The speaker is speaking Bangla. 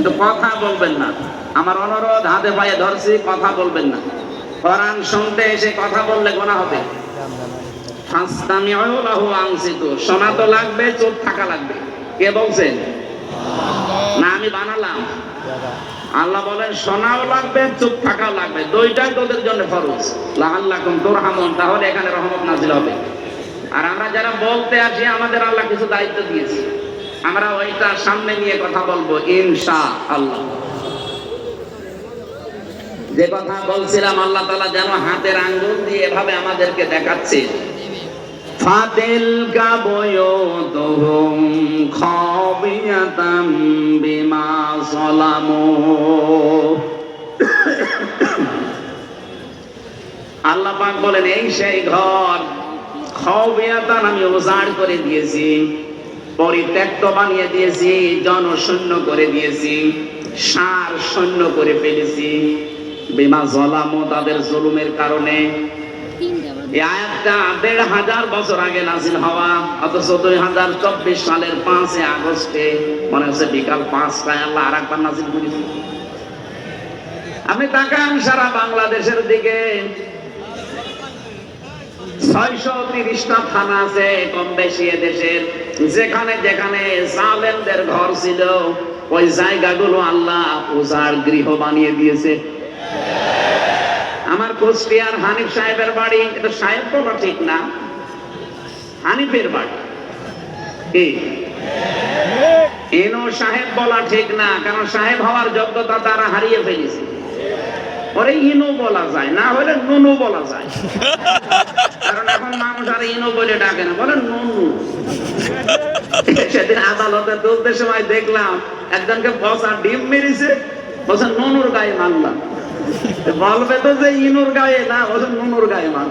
কিন্তু কথা বলবেন না। আমার অনুরোধ হাতে পায়ে ধরছি, কথা বলবেন না। কোরআন শুনতে এসে কথা বললে গোনা হবে। শোনা তো লাগবে চুপ থাকা লাগবে। কে বলছেন না, আমি বানালাম। আল্লাহ বলেন শোনাও লাগবে চুপ থাকাও লাগবে। দুইটাই তোদের জন্য ফরজ। লাআল্লাকুম তুরহামুন। তাহলে এখানে রহমত নাজিল হবে। আর আমরা যারা বলতে আসি, আমাদের আল্লাহ কিছু দায়িত্ব দিয়েছে। আমরা ওইটা সামনে নিয়ে কথা বলব ইনশা আল্লাহ যে কথা বলছিলাম, আল্লাহ তালা যেন হাতের আঙ্গুল দিয়ে এভাবে আমাদেরকে দেখাচ্ছে। ফাতেল গাবয়তহুম খাবিয়াতাম বিমা সালামু। আল্লাহ পাক বলেন, এই সেই ঘর, খবিয়াতান আমি উজাড় করে দিয়েছি। পরিত্যক্ত বানিয়ে দিয়েছি, জনশূন্য করে দিয়েছি, সার শূন্য করে ফেলেছি। বিমা জলামো তাদের জুলুমের কারণে। দেড় হাজার বছর আগে নাজিল হওয়া, অথচ দুই হাজার চব্বিশ সালের পাঁচে আগস্টে মনে হচ্ছে বিকাল পাঁচটায় আল্লাহ আর একবার নাজিল করেছি। আপনি তাকান সারা বাংলাদেশের দিকে। ছয়শো তিরিশটা থানা আছে কম বেশি দেশের যেখানে যেখানে জালেমদের ঘর ছিল, ওই জায়গাগুলো আল্লাহ পূজার গৃহ বানিয়ে দিয়েছে। আমার কুষ্টিয়ার হানিফ সাহেবের বাড়ি, এটা সাহেব বলা ঠিক না? হানিফের বাড়ি। কি? এনো সাহেব বলা ঠিক না কারণ সাহেব হওয়ার যোগ্যতা তারা হারিয়ে ফেলেছে। ওরে ইনো বলা যায়, না হলে নুনু বলা যায়। কারণ এখন মানুষ আর ইনো বলে ডাকে না, বলে নুনু। সেদিন আদালতে দোষদের সময় দেখলাম, একজনকে বসা ডিম মেরেছে, বসা নুনুর গায়ে মারলাম। বলবে তো যে ইনুর গায়ে না, বসে নুনুর গায়ে মার